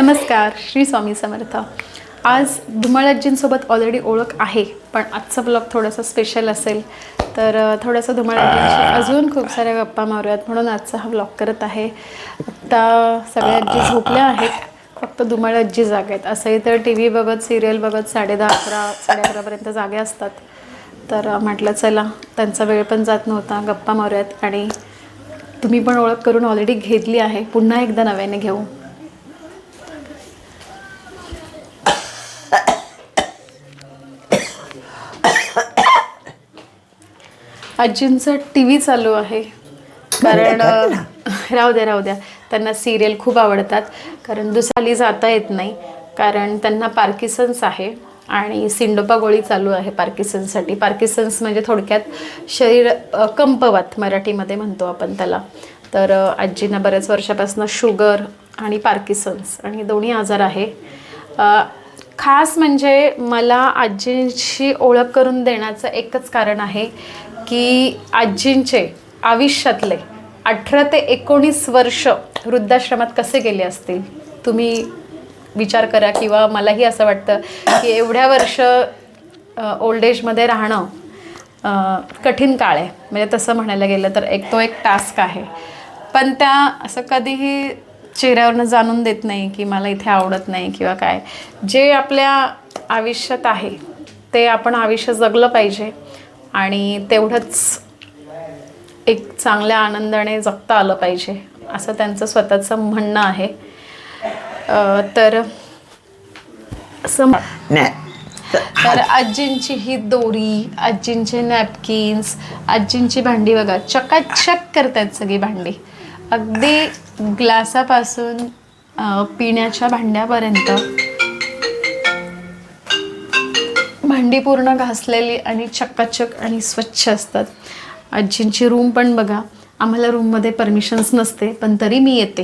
नमस्कार श्री स्वामी समर्थ. आज धुमाळाजींसोबत ऑलरेडी ओळख आहे पण आजचा ब्लॉग थोडासा स्पेशल असेल तर थोडासा धुमाळाजींशी अजून खूप साऱ्या गप्पा मारूयात म्हणून आजचा हा ब्लॉग करत आहे. आत्ता सगळ्या आजी झोपल्या आहेत फक्त धुमाळ आजी जागे आहेत. असंही तर टी व्ही बघत सिरियल बघत साडे दहा अकरा साडे अकरापर्यंत जागे असतात. तर म्हटलं चला त्यांचा वेळ पण जात नव्हता गप्पा मारूयात. आणि तुम्ही पण ओळख करून ऑलरेडी घेतली आहे. पुन्हा एकदा नव्याने घेऊ. आजींचं टी व्ही चालू आहे. कारण राहू द्या राहू द्या. त्यांना सिरियल खूप आवडतात. कारण दुसऱ्याली जाता येत नाही. कारण त्यांना पार्किसन्स आहे. आणि सिंडोपा गोळी चालू आहे पार्किसन्ससाठी पार्किसन्स म्हणजे थोडक्यात शरीर कंपवात मराठीमध्ये म्हणतो आपण त्याला. तर आजींना बऱ्याच वर्षापासून शुगर आणि पार्किसन्स आणि दोन्ही आजार आहे. खास म्हणजे मला आजींशी ओळख करून देण्याचं एकच कारण आहे की आजींचे आयुष्यातले अठरा ते एकोणीस वर्ष वृद्धाश्रमात कसे गेले असतील? तुम्ही विचार करा किंवा मलाही असं वाटतं की एवढ्या वर्ष ओल्ड एजमध्ये राहणं कठीण काळ आहे. म्हणजे तसं म्हणायला गेलं तर एक तो एक टास्क आहे. पण त्या असं कधीही चेहऱ्यावरनं जाणून देत नाही की मला इथे आवडत नाही किंवा काय. जे आपल्या आयुष्यात आहे ते आपण आयुष्य जगलं पाहिजे. आणि तेवढंच एक चांगल्या आनंदाने जगता आलं पाहिजे असं त्यांचं स्वतःचं म्हणणं आहे. तर तर आजींची ही दोरी आजींचे नॅपकिन्स आजींची भांडी बघा चकाचक करतात सगळी भांडी. अगदी ग्लासापासून पिण्याच्या भांड्यापर्यंत भांडी पूर्ण घासलेली आणि चकाचक आणि स्वच्छ असतात. आजींची रूम पण बघा आम्हाला रूममध्ये परमिशन्स नसते पण तरी मी येते.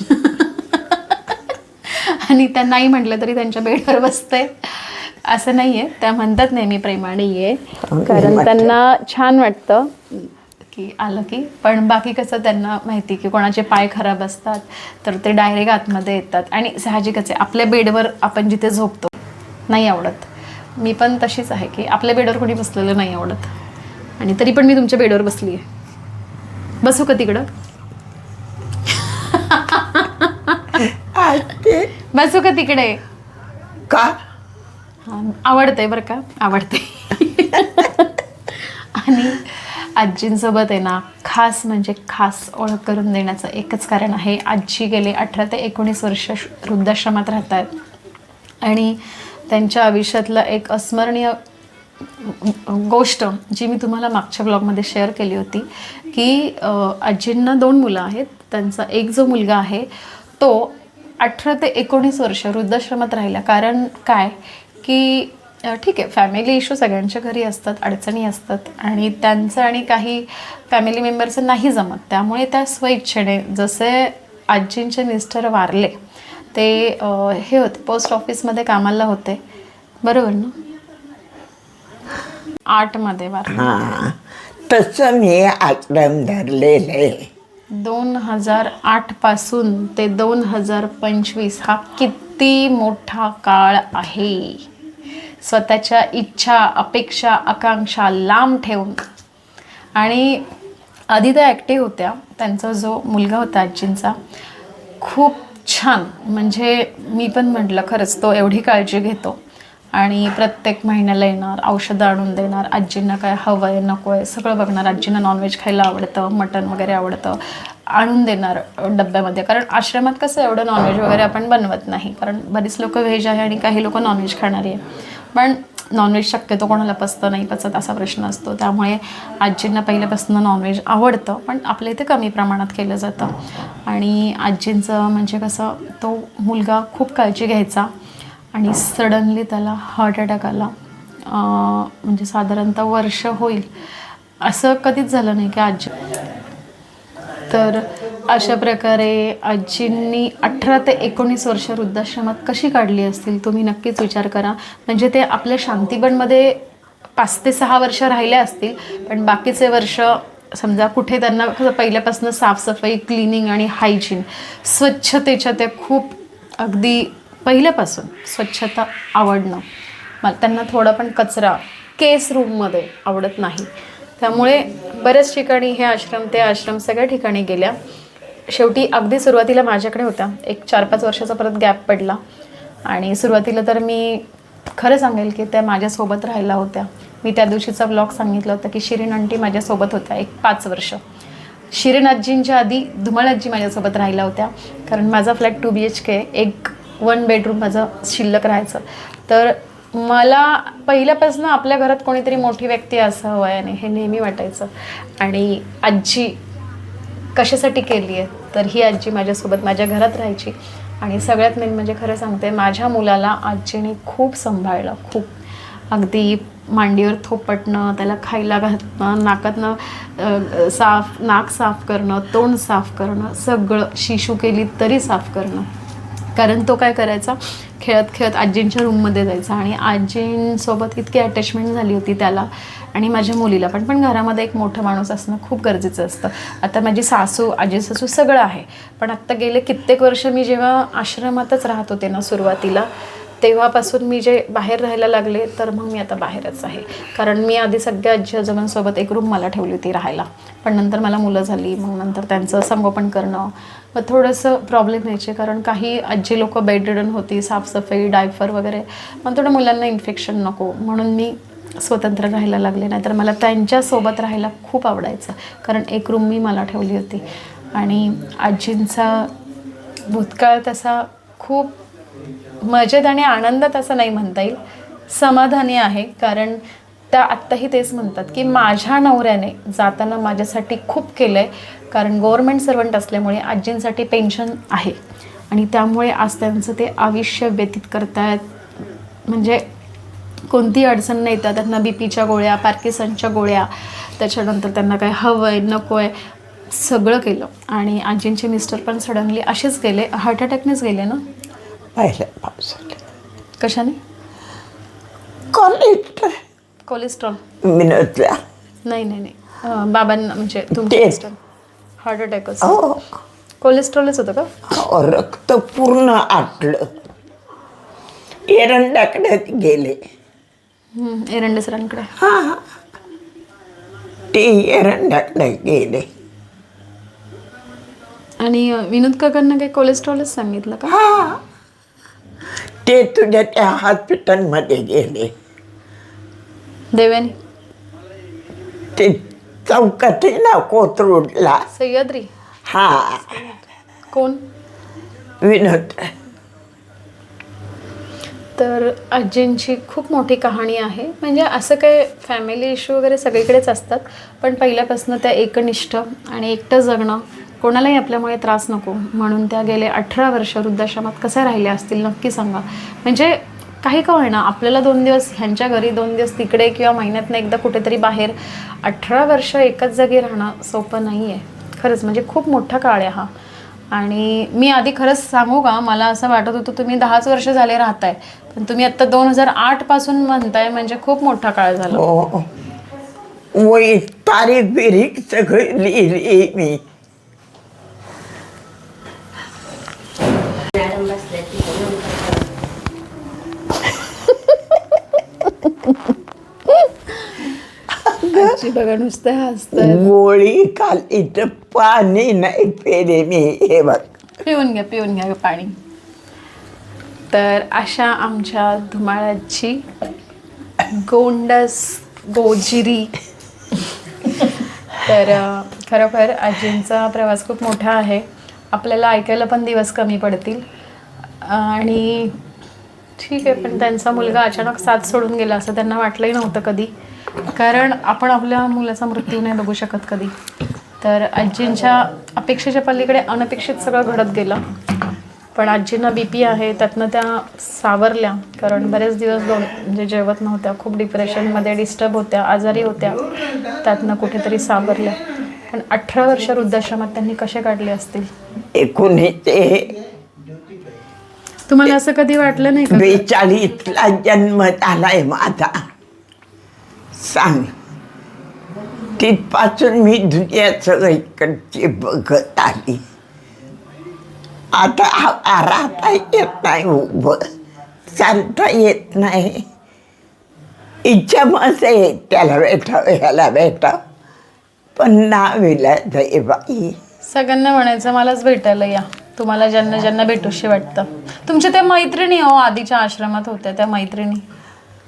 आणि त्या नाही म्हटलं तरी त्यांच्या बेडवर बसते. असं नाही आहे त्या म्हणतात नेहमी प्रेमाने ये कारण त्यांना छान वाटतं की आलं की पण बाकी कसं त्यांना माहिती की कोणाचे पाय खराब असतात तर ते डायरेक्ट आतमध्ये येतात. आणि साहजिकच आहे आपल्या बेडवर आपण जिथे झोपतो नाही आवडत. मी पण तशीच आहे की आपल्या बेडवर कोणी बसलेलं नाही आवडत. आणि तरी पण मी तुमच्या बेडवर बसली आहे बसू का तिकडं? बसू का तिकडे? का? आवडतंय बरं का? आवडते आणि आजींसोबत आहे ना खास म्हणजे खास ओळख करून देण्याचं एकच कारण आहे आजी गेले अठरा ते एकोणीस वर्ष वृद्धाश्रमात राहत आहेत आणि त्यांच्या आयुष्यातलं एक अस्मरणीय गोष्ट जी मी तुम्हाला मागच्या ब्लॉगमध्ये शेअर केली होती की आजींना दोन मुलं आहेत. त्यांचा एक जो मुलगा आहे तो अठरा ते एकोणीस वर्ष वृद्धाश्रमात राहिला. कारण काय? की ठीक आहे फॅमिली इश्यू सगळ्यांच्या घरी असतात अडचणी असतात. आणि त्यांचं आणि काही फॅमिली मेंबरचं नाही जमत. त्यामुळे त्या स्वइच्छेने जसे आजींचे मिस्टर वारले ते हे होते पोस्ट ऑफिसमध्ये कामाला होते. बरोबर ना? आठमध्ये वारले हा. तसं मी आश्रम धरलेलं. आहे दोन हजार आठपासून ते दोन हजार पंचवीस हा किती मोठा काळ आहे. स्वतःच्या इच्छा अपेक्षा आकांक्षा लांब ठेवून. आणि आधी त्या ॲक्टिव्ह होत्या. त्यांचा जो मुलगा होता आजींचा खूप छान. म्हणजे मी पण म्हटलं खरंच तो एवढी काळजी घेतो. आणि प्रत्येक महिन्याला येणार औषधं आणून देणार आजींना काय हवं आहे नको आहे सगळं बघणार. आजींना नॉनव्हेज खायला आवडतं मटण वगैरे आवडतं. आणून देणार डब्यामध्ये. कारण आश्रमात कसं एवढं नॉनव्हेज वगैरे आपण बनवत नाही. कारण बरीच लोक व्हेज आहे आणि काही लोक नॉनव्हेज खाणारी आहे. पण नॉनव्हेज शक्यतो कोणाला पचतं नाही पचत असा प्रश्न असतो. त्यामुळे आजींना पहिल्यापासून नॉनव्हेज आवडतं पण आपल्या इथे कमी प्रमाणात केलं जातं. आणि आजींचं म्हणजे कसं तो मुलगा खूप काळजी घ्यायचा आणि सडनली त्याला हार्ट अटॅक आला. म्हणजे साधारणतः वर्ष होईल. असं कधीच झालं नाही की आजी. तर अशा प्रकारे आजींनी अठरा ते एकोणीस वर्ष वृद्धाश्रमात कशी काढली असतील तुम्ही नक्कीच विचार करा. म्हणजे ते आपल्या शांतीबनमध्ये पाच ते सहा वर्ष राहिले असतील पण बाकीचे वर्ष समजा कुठे त्यांना पहिल्यापासून साफसफाई क्लिनिंग आणि हायजीन स्वच्छतेच्या त्या खूप अगदी पहिल्यापासून स्वच्छता आवडणं. मग त्यांना थोडा पण कचरा केस रूममध्ये आवडत नाही. त्यामुळे बऱ्याच ठिकाणी हे आश्रम ते आश्रम सगळ्या ठिकाणी गेल्या. शेवटी अगदी सुरुवातीला माझ्याकडे होत्या एक चार पाच वर्षाचा परत गॅप पडला. आणि सुरुवातीला तर मी खरं सांगेल की त्या माझ्यासोबत राहिल्या होत्या. मी त्या दिवशीचा ब्लॉग सांगितलं होतं की शिरीन आंटी माझ्यासोबत होत्या एक पाच वर्ष. शिरीन आजींच्या आधी धुमाळ आजी माझ्यासोबत राहिल्या होत्या. कारण माझा flat two B H K एक वन बेडरूम माझं शिल्लक राहायचं. तर मला पहिल्यापासून आपल्या घरात कोणीतरी मोठी व्यक्ती असं हवं आहे हे नेहमी वाटायचं. आणि आजी कशासाठी केली आहे तर ही आजी माझ्यासोबत माझ्या घरात राहायची. आणि सगळ्यात मेन म्हणजे खरं सांगते माझ्या मुलाला आजीने खूप सांभाळलं खूप. अगदी मांडीवर थोपटणं त्याला खायला घातणं नाकातनं साफ नाक साफ करणं तोंड साफ करणं सगळं शिशू केली तरी साफ करणं. कारण तो काय करायचा खेळत खेळत आजींच्या रूममध्ये जायचा आणि आजींसोबत इतकी अटॅचमेंट झाली होती त्याला आणि माझ्या मुलीला पण. पण घरामध्ये एक मोठं माणूस असणं खूप गरजेचं असतं. आता माझी सासू आजी सासू सगळं आहे. पण आत्ता गेले कित्येक वर्ष मी जेव्हा आश्रमातच राहत होते ना सुरुवातीला तेव्हापासून मी जे बाहेर राहायला लागले तर मग मी आता बाहेरच आहे. कारण मी आधी सगळ्या आजी आजोबांसोबत एक रूम मला ठेवली होती राहायला. पण नंतर मला मुलं झाली मग नंतर त्यांचं संगोपन करणं. मग थोडंसं प्रॉब्लेम यायचे कारण काही आजी लोक बेडरिडन होती साफसफाई डायफर वगैरे. मग थोडं मुलांना इन्फेक्शन नको. म्हणून मी स्वतंत्र राहायला लागले. नाहीतर मला त्यांच्यासोबत राहायला खूप आवडायचं. कारण एक रूम मी मला ठेवली होती. आणि आजींचा भूतकाळ तसा खूप मजेत आणि आनंदात असं नाही म्हणता येईल. समाधानी आहे. कारण त्या आत्ताही तेच म्हणतात की माझ्या नवऱ्याने जाताना माझ्यासाठी खूप केलं आहे कारण गव्हर्मेंट सर्वंट असल्यामुळे आजींसाठी पेन्शन आहे. आणि त्यामुळे आज त्यांचं ते आयुष्य व्यतीत करतायत. म्हणजे कोणती अडचण नाही. येतात त्यांना बी पीच्या गोळ्या पार्किसनच्या गोळ्या त्याच्यानंतर त्यांना काय हवं आहे नको आहे सगळं केलं. आणि आजींचे मिस्टर पण सडनली असेच गेले. हार्ट अटॅकनेच गेले ना? पहिल्या पावसाला कशाने? कॉलेज कोलेस्ट्रॉल विनोदला नाही नाही नाही. अं, बाबांना म्हणजे तुमचे ते- मिस्टर हार्ट अटॅकच हो. कोलेस्ट्रॉलच होतं का? हो, रक्त पूर्ण आटलं. एरंडाकडे गेले. हम्म, एरंडे सरांकडे. हा. ते एरंडाकडे गेले. आणि अं, विनोद काकांना काही कोलेस्ट्रॉलच सांगितलं का? हा. ते तुझ्या त्या हॉस्पिटलमध्ये गेले देव्यानी ते चौकटीला कोथरूडला सह्याद्री हा कोण विनोद तर आजींची खूप मोठी कहाणी आहे. म्हणजे असं काय फॅमिली इश्यू वगैरे सगळीकडेच असतात. पण पहिल्यापासून त्या एकनिष्ठ आणि एकटं जगणं कोणालाही आपल्यामुळे त्रास नको. म्हणून त्या गेले अठरा वर्ष वृद्धाश्रमात कसे राहिले असतील नक्की सांगा. म्हणजे काही का होईना आपल्याला दोन दिवस ह्यांच्या घरी दोन दिवस तिकडे किंवा महिन्यातनं एकदा कुठेतरी बाहेर अठरा वर्ष एकाच जागी राहणं सोपं नाही आहे खरंच म्हणजे खूप मोठा काळ आहे हा. आणि मी आधी खरंच सांगू का मला असं वाटत होतं तुम्ही दहाच वर्ष झाले राहताय पण तुम्ही आत्ता दोन हजार आठपासून म्हणताय म्हणजे खूप मोठा काळ झाला. हो, हो. वही तारीख बिरीख सगळी लिहिली मी. आजी बघा नुसतं हसतंय. गोळी खाली तर पाणी नाही पेरे मी हे बघ. पिऊन घ्या पिऊन घ्या पाणी. तर अशा आमच्या धुमाळाची गोंडस गोजिरी. तर खरोखर आजींचा प्रवास खूप मोठा आहे. आपल्याला ऐकायला पण दिवस कमी पडतील. आणि ठीक आहे पण त्यांचा मुलगा अचानक साथ सोडून गेला असं त्यांना वाटलंही नव्हतं कधी. कारण आपण आपल्या मुलाचा मृत्यू नाही बघू शकत कधी. तर आजींच्या अपेक्षेच्या पलीकडे अनपेक्षित सगळं घडत गेलं. पण आजींना बी पी आहे त्यातनं त्या सावरल्या. कारण बरेच दिवस दोन म्हणजे जेवत नव्हत्या खूप डिप्रेशनमध्ये डिस्टर्ब होत्या आजारी होत्या. त्यातनं कुठेतरी सावरल्या. पण अठरा वर्ष वृद्धाश्रमात त्यांनी कसे काढले असतील? एकोणीसशे तुम्हाला असं कधी वाटलं नाही बेचाळीसला जन्म झालाय माझा. सांग तिथपासून मी दुनिया सगळीकडची बघत आली आता आ- राहता येत नाही उभं चालता येत नाही इच्छा मस्त आहे त्याला भेटावं ह्याला भेटावं पण नावीला जाई बाई सगळ्यांना म्हणायचं मलाच भेटायला या. तुम्हाला ज्यांना ज्यांना भेटूशी वाटतं. तुमच्या त्या मैत्रिणी हो आधीच्या आश्रमात होत्या त्या मैत्रिणी.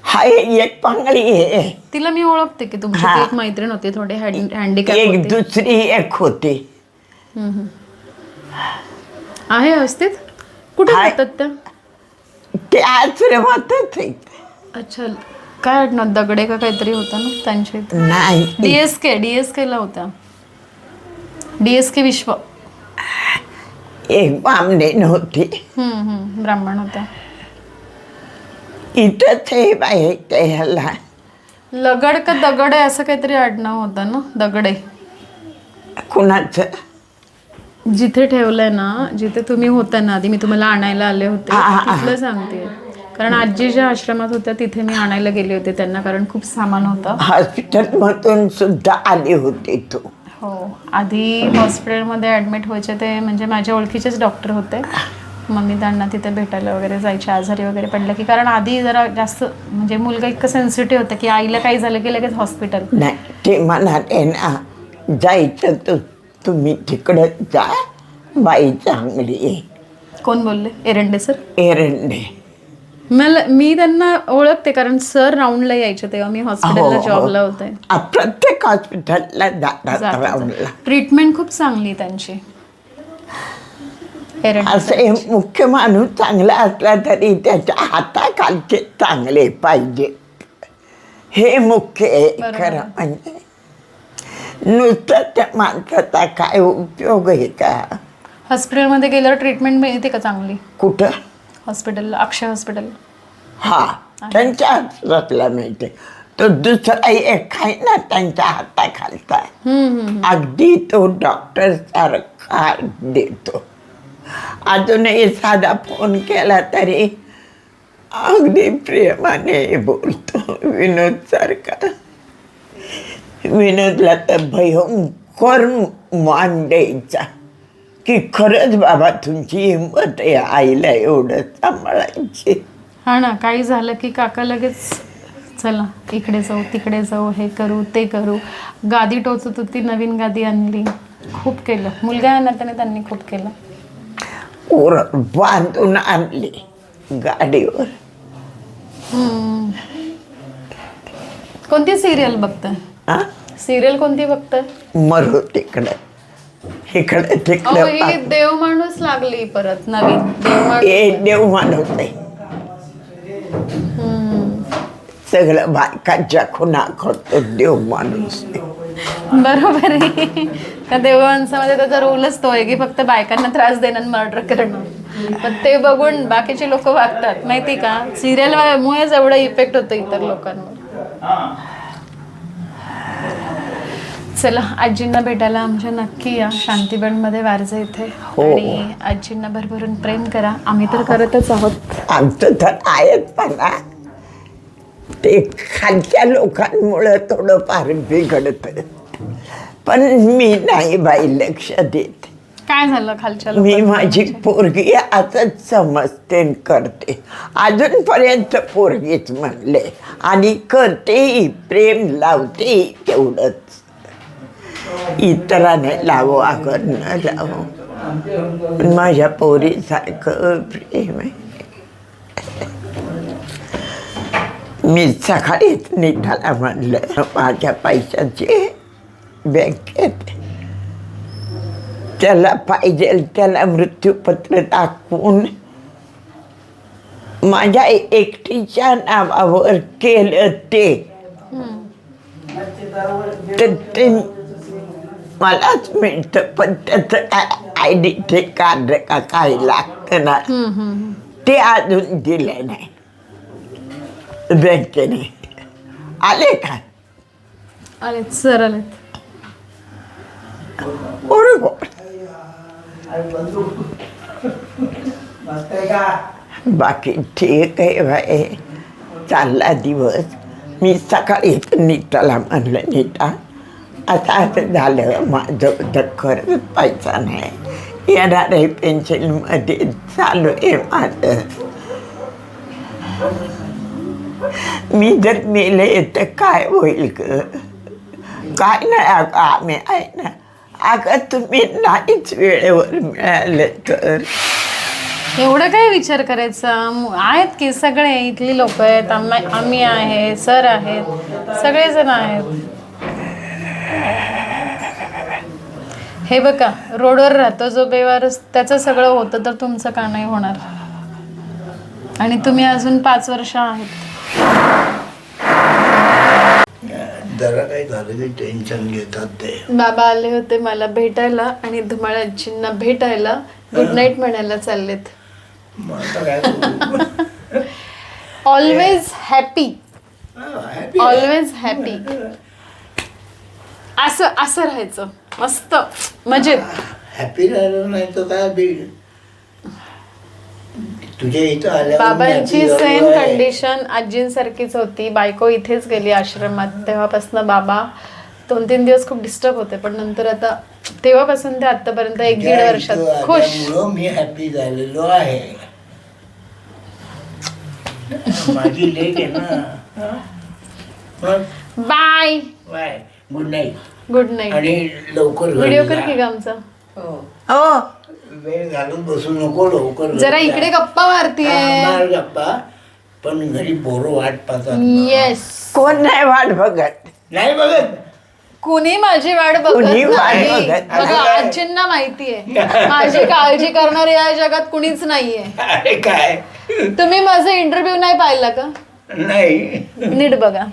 हा एक पांगळी आहे. तिला मी ओळखते की तुमची ती. एक मैत्रीण होती थोडी हँडिकॅप एक होती. दुसरी एक होती. आहे व्यवस्थित? कुठे हाय. राहतात त्या? ते आश्रमातच आहे अच्छा काय आडनाव दगडे का काहीतरी होता ना त्यांच्या इथे? नाही. डीएसके डीएसके ला होत्या डीएसके विश्व. एक बामणे नव्हती हम्म, हम्म, ब्राह्मण होत्या इथंच आहे बाई त्याला लगड का दगड आहे असं काहीतरी आडनाव होतं ना दगडे कुणाचं? जिथे ठेवलंय ना जिथे तुम्ही होता ना आधी मी तुम्हाला आणायला आले होते हा, हा, हा. तिथलं सांगते. कारण आजी ज्या आश्रमात होत्या तिथे मी आणायला गेले होते त्यांना कारण खूप सामान होतं. हॉस्पिटलमधून सुद्धा आली होती तू. हो. आधी हॉस्पिटलमध्ये ॲडमिट व्हायचे ते म्हणजे माझ्या ओळखीचेच डॉक्टर होते. मग मी त्यांना तिथे भेटायला वगैरे जायचे आजारी वगैरे पडलं की कारण आधी जरा जास्त म्हणजे मुलगा इतकं सेन्सिटिव्ह होतं की आईला काही झालं की लगेच हॉस्पिटल नाही ते म्हणाले ना जायचं तू तुम्ही तिकडं जा बाई चांगली आहे. कोण बोलले? एरंडे सर? एरंडे. मला मी त्यांना ओळखते कारण सर राऊंडला यायचे तेव्हा मी हॉस्पिटलला हो, हो. जॉबला होते. आ, प्रत्येक हॉस्पिटलला जातात राऊंडला. ट्रीटमेंट खूप चांगली त्यांची. असं हे मुख्य माणूस चांगला असला तरी त्याच्या हाताखालचे चांगले पाहिजे. हे मुख्य आहे. खरं म्हणजे. नुसतं त्या माणसाचा काय उपयोग आहे का? हॉस्पिटलमध्ये गेल्यावर ट्रीटमेंट मिळते का चांगली? कुठं? हॉस्पिटलला अक्षय हॉस्पिटल. हा त्यांच्या हातातला मिळते. तो दुसरा एक आहे ना त्यांच्या हाताखालचा. अगदी तो डॉक्टर सारखा देतो. अजूनही साधा फोन केला तरी अगदी प्रेमाने बोलतो विनोद सारखा. विनोदला तर भयंकर मान द्यायचा की खरंच बाबा तुमची हिंमत आहे आईला एवढं सांभाळायची. हा ना काही झालं की काका लगेच चला इकडे जाऊ तिकडे जाऊ हे करू ते करू. गादी टोचत होती नवीन गादी आणली. खूप केलं. मुलगा आहे ना त्याने त्यांनी खूप केलं. ओर बांधून आणली गाडीवर. कोणती सिरियल बघताय हा सिरियल कोणती बघताय मरू तिकडं इकडं अहो तिकडं ही देव माणूस लागली परत नवीन देव माणूस हे देव आहे सगळं बायकांच्या खुना करतो देव माणूस आहे. बरोबर आहे. त्या देव माणसामध्ये त्याचा रोलच तो आहे की फक्त बायकांना त्रास देणं आणि मर्डर करणं. पण ते बघून बाकीचे लोक वागतात. माहिती का? सिरियल मुळेच एवढा इफेक्ट होतो इतर लोकांवर. चला आजींना भेटायला आमच्या नक्की या. शांतीबनमध्ये वारजे इथे. हो. आणि आजींना भरभरून प्रेम करा. आम्ही तर करतच आहोत. आमचं तर आहेच पण ते खालच्या लोकांमुळं थोडंफार बिघडतं. पण मी नाही बाई लक्ष देत. काय झालं खालच्या मी लोकांना? माझी पोरगी असंच समजते न करते. अजूनपर्यंत पोरगीच म्हणले आणि करते प्रेम लावते तेवढंच. इतराने लावो अगर न लावो. पण माझ्या पोरीसारखं प्रेम आहे. मी सकाळीच निघाला म्हणलं माझ्या पैशाची बँकेत त्याला पाहिजे त्याला मृत्यूपत्र दाखवून माझ्या एकटीच्या नावावर केलं ते तर ते मलाच मिळतं पण त्याचं काय आय डी ते कार्ड का काय लागतं ना. ते अजून दिलं नाही बँकेने आले का आलेत सर आलेत बरोबर बाकी ठीक आहे बाई चालला दिवस मी सकाळी नीताला म्हणलं नीता आता असं झालं माझं तर खरंच पैसा नाही येणार आहे पेन्शनमध्ये चालू आहे माझं मी जर मेले तर काय होईल ग काय नाही अगं आम्ही आहे ना अगं तुम्ही नाहीच वेळेवर मिळाले तर एवढं काय विचार करायचा? आहेत की सगळे इथली लोक आहेत आम्ही आम्ही आहे सर आहेत सगळेजण आहेत. हे बघा रोडवर राहतो जो बेवार त्याचं सगळं होतं तर तुमचं का नाही होणार? आणि तुम्ही अजून पाच वर्ष आहेत. जरा काही झालं की टेन्शन घेतात ते. बाबा आले होते मला भेटायला आणि धुमाळ आजींना भेटायला. गुड नाईट म्हणायला चाललेत. मग आता काय करू? ऑलवेज हॅपी हा, happy आहे. ऑलवेज हॅपी असं असं राहायचं. मस्त. मजेत. हॅपी राहिलं नाही तर काय बी तुझ्या इथं आल्यावर बाबांची सेम. कंडिशन आजींसारखीच होती. बायको इथेच गेली आश्रमात. तेव्हापासून बाबा दोन तीन दिवस खूप डिस्टर्ब होते. पण नंतर आता तेव्हापासून ते आतापर्यंत एक दीड वर्षात खुश. मी हॅपी झालेलो आहे. माझी लेट आहे ना. हा? Bye bye good night good night आणि लवकर व्हिडिओ कर. की ग आमचा? हो. वेळ घालून बसू नको लवकर. जरा. इकडे गप्पा मारतीये. हा, मार गप्पा. पण घरी पोरं वाट पाहतात येस कोण नाही वाट बघत? नाही बघत? कुणी माझी वाट बघत कुणी वाट नाही बघत बघा नाही. आजींना माहितीये. माझी काळजी करणारे या जगात कुणीच नाहीये. अरे काय? तुम्ही माझा इंटरव्ह्यू नाही पाहिला का? नाही. नीट बघा.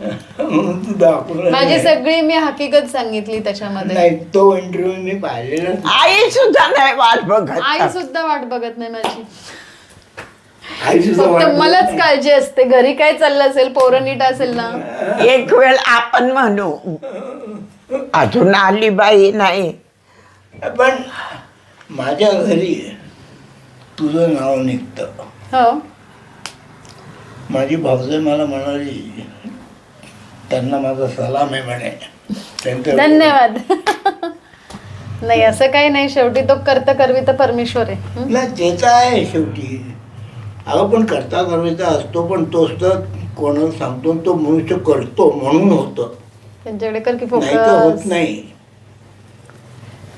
तू दाखवलं माझी नाही. सगळी मी हकीकत सांगितली त्याच्यामध्ये. नाही तो इंटरव्ह्यू मी पाहिलेला नाही. आई सुद्धा नाही वाट बघत. आई सुद्धा वाट बघत नाही माझी. आई सुद्धा फक्त मलाच. काळजी असते. घरी काय चाललं असेल पोरं नीट असेल ना? एक वेळ आपण म्हणू अजून आली बाई नाही. पण माझ्या घरी तुझं नाव निघतं. हो. माझी भाऊजे मला म्हणाली त्यांना माझा सलाम आहे म्हणे. त्यांचं धन्यवाद. नाही असं काही नाही. शेवटी तो कर्त करवी तर परमेश्वर आहे. हं? नाही ते तर आहे शेवटी. अगं पण करता करता असतो पण तोच तर कोणाला सांगतो आणि तो मनुष्य करतो म्हणून होतं. त्यांच्याकडे कर की नाही तर होत फोकस. नाही.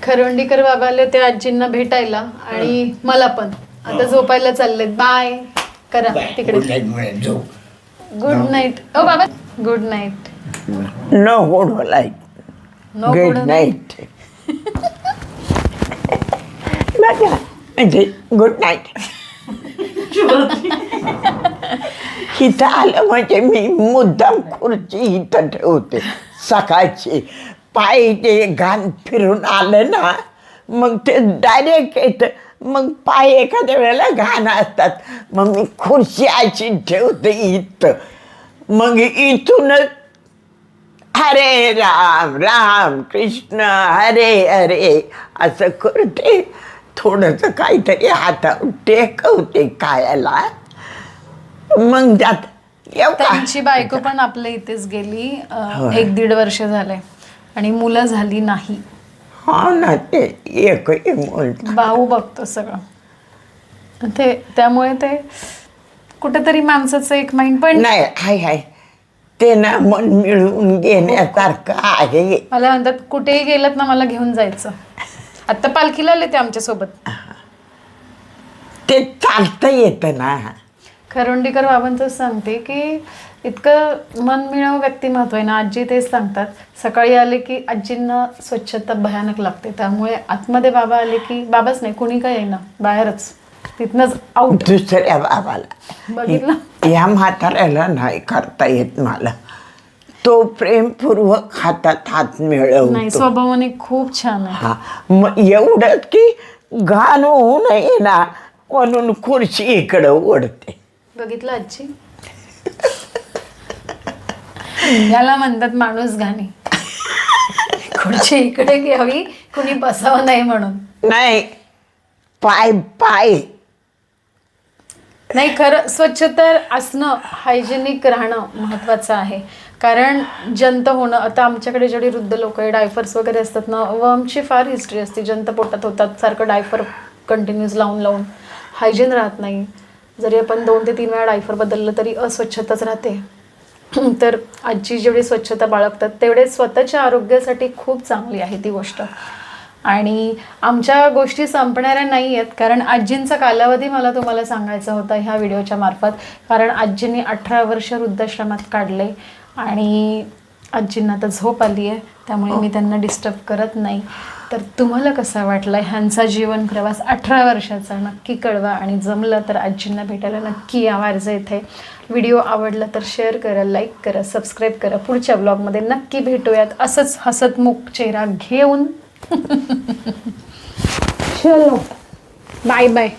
खरवंडीकर बाबा आले होते आजींना भेटायला आणि मला पण. आता झोपायला चाललेत. बाय करा. बाय तिकडे. गुड नाईट म्हणे झोप गुड नाईट ओ बाबा. Good night no good light no good night म्हणजे गुड नाईट इथं आलं म्हणजे मी मुद्दाम खुर्ची इथं ठेवते. सकाळची पाय ते घाण फिरून आलं ना मग ते डायरेक्ट येतं. मग पाय एखाद्या वेळेला घाण असतात. मग मी खुर्ची अशी ठेवते इथं. मग इथूनच हरे राम राम कृष्ण हरे हरे असं करते. थोडंसं काहीतरी हातावर टेकवते कायाला मग जात का त्यांची बायको पण आपल्या इथेच गेली. एक दीड वर्ष झाले आणि मुलं झाली नाही. हो ना ते मूल भाऊ बघतो सगळं. ते त्यामुळे ते कुठेतरी माणसाचं एक माइंड पण नाही हाय हाय. ते ना मन मिळवून घेण्यासारखं आहे. मला म्हणतात कुठेही गेलात ना मला घेऊन जायचं. आता पालखीला आले ते आमच्यासोबत. ते चालतं येतं ना. खरोंडीकर बाबांचं सांगते की इतकं मनमिळावं व्यक्तिमत्व आहे ना. आजी तेच सांगतात. सकाळी आले की आजींना स्वच्छता भयानक लागते. त्यामुळे आतमध्ये बाबा आले की बाबाच नाही कुणी काय येईना बाहेरच. तिथनंच आउट दुसऱ्या बाबाला. बघितलं. या म्हाताऱ्याला नाही करता येत मला. तो प्रेमपूर्वक हातात हात नाही मिळवतो स्वभावाने खूप छान आहे. हा. मग एवढंच की घाण होऊ नये ना म्हणून खुर्ची इकडं ओढते. बघितलं आजी? याला म्हणतात माणूस घाणी. खुर्ची इकडे घ्यावी कुणी बसावं नाही म्हणून. नाही पाय पाय. नाही खरं स्वच्छता असणं हायजेनिक राहणं महत्वाचं आहे. कारण जंत होणं आता आमच्याकडे जेवढे वृद्ध लोक आहे डायफर्स वगैरे असतात ना व आमची फार हिस्ट्री असते. जंत पोटात होतात सारखं डायफर कंटिन्यूज लावून लावून हायजीन राहत नाही. जरी आपण दोन ते तीन वेळा डायफर बदललं तरी अस्वच्छताच राहते. तर आजी जेवढी स्वच्छता बाळगतात तेवढे स्वतःच्या आरोग्यासाठी खूप चांगली आहे ती गोष्ट. आणि आमच्या गोष्टी संपणाऱ्या नाही आहेत कारण आजींचा कालावधी मला तुम्हाला सांगायचा होता ह्या व्हिडिओच्या मार्फत. कारण आजींनी अठरा वर्ष वृद्धाश्रमात काढले आणि आजींना आता झोप आली आहे त्यामुळे मी त्यांना डिस्टर्ब करत नाही. तर तुम्हाला कसा वाटला ह्यांचा जीवन प्रवास अठरा वर्षाचा? नक्की कळवा आणि जमलं तर आजींना भेटायला नक्की या वारजे इथे. व्हिडिओ आवडला तर शेअर करा लाईक करा सबस्क्राईब करा. पुढच्या ब्लॉगमध्ये नक्की भेटूयात. असंच हसतमुख चेहरा घेऊन चलो बाय बाय